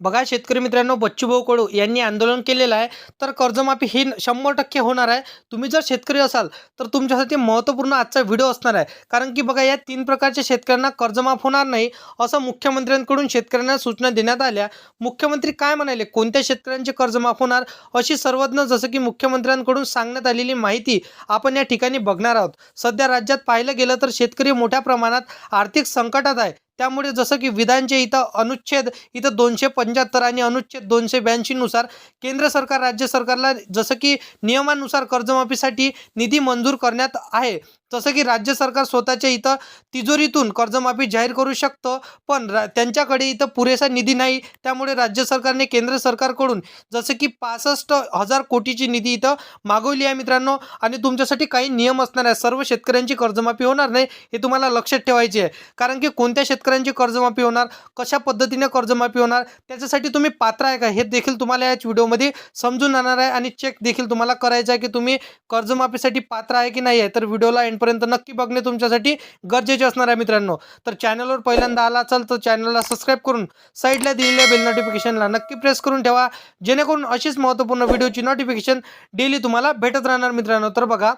बघा शेतकरी मित्रांनो बच्चूभाऊ कडू यांनी आंदोलन केलेलं आहे तर कर्जमाफी ही शंभर टक्के होणार आहे. तुम्ही जर शेतकरी असाल तर तुमच्यासाठी महत्त्वपूर्ण आजचा व्हिडिओ असणार आहे. कारण की बघा या तीन प्रकारच्या शेतकऱ्यांना कर्जमाफ होणार नाही असं मुख्यमंत्र्यांकडून शेतकऱ्यांना सूचना देण्यात आल्या. मुख्यमंत्री काय म्हणाले? कोणत्या शेतकऱ्यांचे कर्जमाफ होणार? अशी सर्वज्ञ जसं की मुख्यमंत्र्यांकडून सांगण्यात आलेली माहिती आपण या ठिकाणी बघणार आहोत. सध्या राज्यात पाहिलं गेलं तर शेतकरी मोठ्या प्रमाणात आर्थिक संकटात आहे. त्यामुळे जसं की विधानचे इथं अनुच्छेद इथं दोनशे पंच्याहत्तर आणि अनुच्छेद दोनशे ब्याऐंशीनुसार केंद्र सरकार राज्य सरकारला जसं की नियमानुसार कर्जमाफीसाठी निधी मंजूर करण्यात आहे. जसं की राज्य सरकार स्वतःच्या इथं तिजोरीतून कर्जमाफी जाहीर करू शकतं पण रा त्यांच्याकडे इथं पुरेसा निधी नाही. त्यामुळे राज्य सरकारने केंद्र सरकारकडून जसं की पासष्ट हजार कोटीची निधी इथं मागवली आहे मित्रांनो. आणि तुमच्यासाठी काही नियम असणार आहे सर्व शेतकऱ्यांची कर्जमाफी होणार नाही हे तुम्हाला लक्षात ठेवायचे आहे. कारण की कोणत्या शेतकऱ्यांची कर्जमाफी होणार? कशा पद्धतीने कर्जमाफी होणार? त्याच्यासाठी तुम्ही पात्र आहे का? हे देखील तुम्हाला याच व्हिडिओमध्ये समजून आणणार आहे. आणि चेक देखील तुम्हाला करायचं आहे की तुम्ही कर्जमाफीसाठी पात्र आहे की नाही आहे. तर व्हिडिओला एंडपर्यंत नक्की बघणे तुमच्यासाठी गरजेचे असणार आहे मित्रांनो. तर चॅनलवर पहिल्यांदा आला असाल तर चॅनलला सबस्क्राईब करून साईडला दिलेल्या बेल नोटिफिकेशनला नक्की प्रेस करून ठेवा. जेणेकरून अशीच महत्त्वपूर्ण व्हिडिओची नोटिफिकेशन डेली तुम्हाला भेटत राहणार मित्रांनो. तर बघा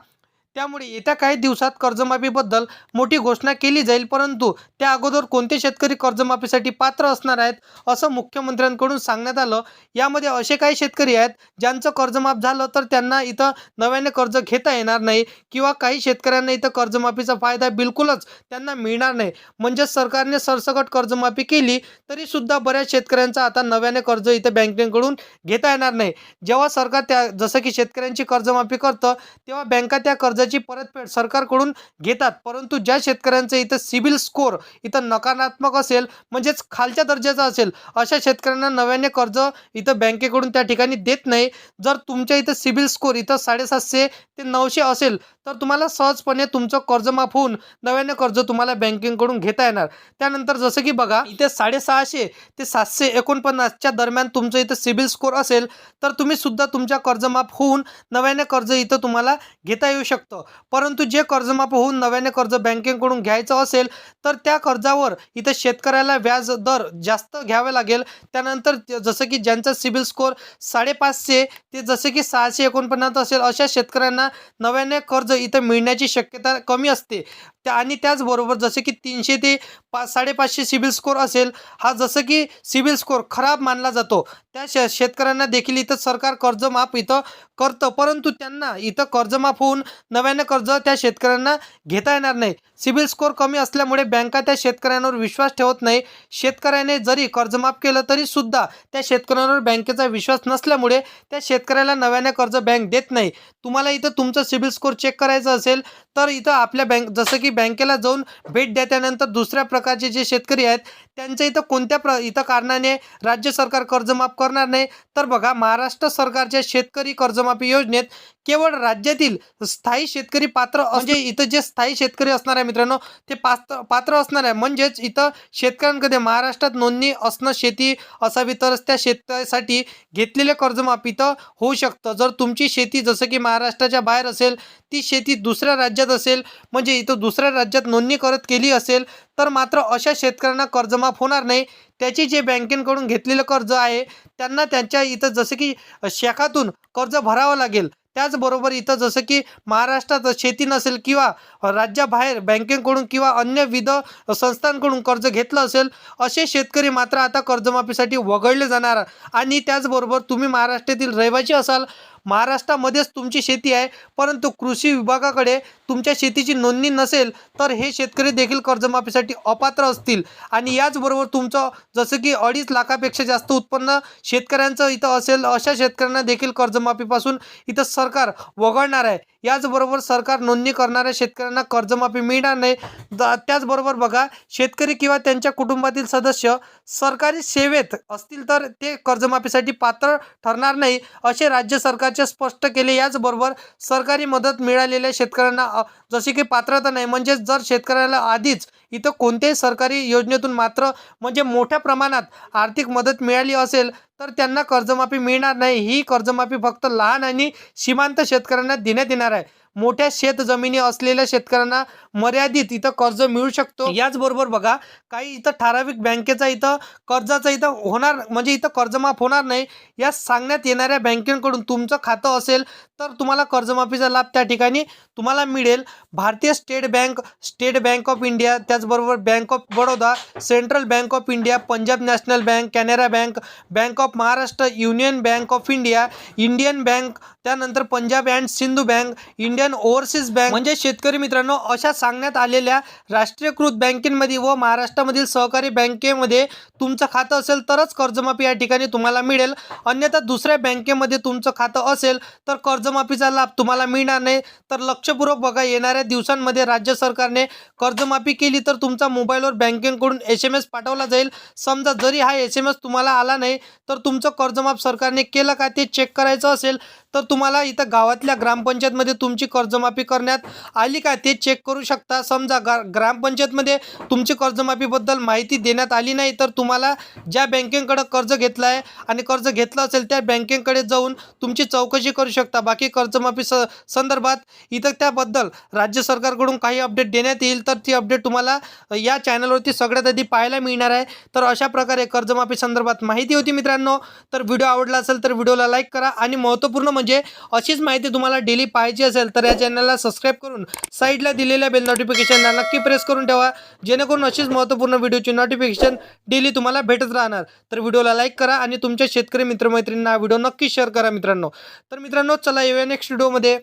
त्यामुळे येत्या काही दिवसात कर्जमाफीबद्दल मोठी घोषणा केली जाईल परंतु त्या अगोदर कोणते शेतकरी कर्जमाफीसाठी पात्र असणार आहेत असं मुख्यमंत्र्यांकडून सांगण्यात आलं. यामध्ये असे काही शेतकरी आहेत ज्यांचं कर्जमाफ झालं तर त्यांना इथं नव्याने कर्ज घेता येणार नाही किंवा काही शेतकऱ्यांना इथं कर्जमाफीचा फायदा बिलकुलच त्यांना मिळणार नाही. म्हणजेच सरकारने सरसकट कर्जमाफी केली तरी सुद्धा बऱ्याच शेतकऱ्यांचा आता नव्याने कर्ज इथं बँकेकडून घेता येणार नाही. जेव्हा सरकार त्या जसं की शेतकऱ्यांची कर्जमाफी करतं तेव्हा बँका त्या कर्ज कर्जाची परतफेड सरकारकडून घेतात. परंतु ज्या शेतकऱ्यांचं इथं सिबिल स्कोअर इथं नकारात्मक असेल म्हणजेच खालच्या दर्जाचा असेल अशा शेतकऱ्यांना नव्याने कर्ज इथं बँकेकडून त्या ठिकाणी देत नाही. जर तुमच्या इथं सिबिल स्कोअर इथं साडेसातशे ते नऊशे असेल तर तुम्हाला सहजपणे तुमचं कर्ज माफ होऊन नव्याने कर्ज तुम्हाला बँकेकडून घेता येणार. त्यानंतर जसं की बघा इथे साडेसहाशे ते सातशे एकोणपन्नासच्या दरम्यान तुमचं इथं सिबिल स्कोअर असेल तर तुम्ही सुद्धा तुमच्या कर्जमाफ होऊन नव्याने कर्ज इथं तुम्हाला घेता येऊ शकतो. परंतु जे कर्जमाफ होऊन नव्याने कर्ज बँकेकडून घ्यायचं असेल तर त्या कर्जावर इथं शेतकऱ्याला व्याज दर जास्त घ्यावे लागेल. त्यानंतर जसं की ज्यांचा सिबिल स्कोअर साडेपाचशे ते जसे की सहाशे एकोणपन्नास असेल अशा शेतकऱ्यांना नव्याने कर्ज इथं मिळण्याची शक्यता कमी असते. त्या आणि त्याचबरोबर जसे की तीनशे ते पा साडेपाचशे सिबिल स्कोअर असेल हा जसं की सिबिल स्कोअर खराब मानला जातो. त्या शे शेतकऱ्यांना देखील इथं सरकार कर्जमाफ इथं करतं. परंतु त्यांना इथं कर्जमाफ होऊन नव्यानं कर्ज त्या शेतकऱ्यांना घेता येणार नाही. सिबिल स्कोअर कमी असल्यामुळे बँका त्या शेतकऱ्यांवर विश्वास ठेवत नाही. शेतकऱ्याने जरी कर्जमाफ केलं तरी सुद्धा त्या शेतकऱ्यांवर बँकेचा विश्वास नसल्यामुळे त्या शेतकऱ्याला नव्यानं कर्ज बँक देत नाही. तुम्हाला इथं तुमचं सिबिल स्कोअर चेक करायचं असेल तर इथं आपल्या बँक जसं की बँकेला जाऊन भेट द्या त्यानंतर दुसऱ्या प्रकारचे जे शेतकरी आहेत त्यांचं इथं कोणत्या प्र इथं कारणाने राज्य सरकार कर्जमाफ करणार नाही? तर बघा महाराष्ट्र सरकारच्या शेतकरी कर्जमाफी योजनेत केवळ राज्यातील स्थायी शेतकरी पात्र म्हणजे इथं जे स्थायी शेतकरी असणार आहे मित्रांनो ते पात्र पात्र असणार आहे. म्हणजेच इथं शेतकऱ्यांकडे महाराष्ट्रात नोंदणी असणं शेती असावी तरच त्या शेतकऱ्यासाठी घेतलेले कर्जमाफी इथं होऊ शकतं. जर तुमची शेती जसं की महाराष्ट्राच्या बाहेर असेल ती शेती दुसऱ्या राज्यात असेल म्हणजे इथं दुसऱ्या राज्यात नोंदणी करत केली असेल तर मात्र अशा शेतकऱ्यांना कर्जमाफ होणार नाही. त्याची जे बँकेकडून घेतलेलं कर्ज आहे त्यांना त्यांच्या इथं जसं की शाखातून कर्ज भरावं लागेल. त्याचबरोबर इथं जसं की महाराष्ट्रात शेती नसेल किंवा राज्याबाहेर बँकेकडून किंवा अन्य विध संस्थांकडून कर्ज घेतलं असेल असे शेतकरी मात्र आता कर्जमाफीसाठी वगळले जाणार. आणि त्याचबरोबर तुम्ही महाराष्ट्रातील रहिवासी असाल महाराष्ट्रामध्येच तुमची शेती आहे परंतु कृषी विभागाकडे तुमच्या शेतीची नोंदणी नसेल तर हे शेतकरी देखील कर्जमाफीसाठी अपात्र असतील. आणि याचबरोबर तुमचं जसं की अडीच लाखापेक्षा जास्त उत्पन्न शेतकऱ्यांचं इथं असेल अशा शेतकऱ्यांना देखील कर्जमाफीपासून इथं सरकार वगळणार आहे. याचबरोबर सरकार नोंदणी करणाऱ्या शेतकऱ्यांना कर्जमाफी मिळणार नाही. द- त्याचबरोबर बघा शेतकरी किंवा त्यांच्या कुटुंबातील सदस्य सरकारी सेवेत असतील तर ते कर्जमाफीसाठी पात्र ठरणार नाही असे राज्य सरकारचे स्पष्ट केले. याचबरोबर सरकारी मदत मिळालेल्या शेतकऱ्यांना जशी की पात्रता नाही. म्हणजेच जर शेतकऱ्याला आधीच इथं कोणत्याही सरकारी योजनेतून मात्र म्हणजे मोठ्या प्रमाणात आर्थिक मदत मिळाली असेल तर त्यांना कर्जमाफी मिळणार नाही. ही कर्जमाफी फक्त लहान आणि सीमांत शेतकऱ्यांना देण्यात येणार आहे. मोठ्या शेत जमिनी असलेल्या शेतकऱ्यांना मर्यादित इथं कर्ज मिळू शकतो. याचबरोबर बघा काही इथं ठराविक बँकेचा इथं कर्जाचा इथं होणार म्हणजे इथं कर्जमाफ होणार नाही. या सांगण्यात येणाऱ्या बँकेकडून तुमचं खातं असेल तर तुम्हाला कर्जमाफीचा लाभ त्या ठिकाणी तुम्हाला मिळेल. भारतीय State Bank State Bank of India त्याचबरोबर Bank of Baroda Central Bank of India Punjab National Bank Canara Bank Bank of Maharashtra Union Bank of India Indian Bank त्यानंतर Punjab and Sindhu Bank Indian Indian Overseas Bank म्हणजे शेतकरी मित्रांनो अशा सांगण्यात आलेल्या राष्ट्रीयकृत बँकेमध्ये व महाराष्ट्रामधील सहकारी बँकेमध्ये तुमचं खातं असेल तरच कर्जमाफी या ठिकाणी तुम्हाला मिळेल. अन्यथा दुसऱ्या बँकेमध्ये तुमचं खातं असेल तर कर्जमाफीचा लाभ तुम्हाला मिळणार नाही. तर लक्षपूर्वक बघा येणाऱ्या दिवसांमध्ये राज्य सरकारने कर्जमाफी केली तर तुमचा मोबाईलवर बँकेकडून एस एम एस पाठवला जाईल. समजा जरी हा एस एम एस तुम्हाला आला नाही तर तुमचं कर्जमाफ सरकारने केलं का ते चेक करायचं असेल. तर तुम्हाला इथं गावातल्या ग्रामपंचायतमध्ये तुमची कर्जमाफी करण्यात आली का ते चेक करू शकता. समजा गा ग्रामपंचायतमध्ये तुमची कर्जमाफीबद्दल माहिती देण्यात आली नाही तर तुम्हाला ज्या बँकेकडं कर्ज घेतलं आहे आणि कर्ज घेतलं असेल त्या बँकेकडे जाऊन तुमची चौकशी करू शकता. बाकी कर्जमाफी स संदर्भात इथं त्याबद्दल राज्य सरकारकडून काही अपडेट देण्यात येईल तर ती अपडेट तुम्हाला या चॅनलवरती सगळ्यात आधी पाहायला मिळणार आहे. तर अशा प्रकारे कर्जमाफी संदर्भात माहिती होती मित्रांनो. तर व्हिडिओ आवडला असेल तर व्हिडिओला लाईक करा आणि महत्त्वपूर्ण म्हणजे अशीच माहिती तुम्हाला डेली पाहिजे असेल तर या चॅनलला सबस्क्राईब करून साईडला दिलेल्या बेल नोटिफिकेशनला नक्की प्रेस करून ठेवा. जेणेकरून अशीच महत्त्वपूर्ण व्हिडिओची नोटिफिकेशन डेली तुम्हाला भेटत राहणार. तर व्हिडिओला लाईक करा आणि तुमच्या शेतकरी मित्रमैत्रिणींना हा व्हिडिओ नक्की शेअर करा मित्रांनो. तर मित्रांनो चला येऊया नेक्स्ट व्हिडिओमध्ये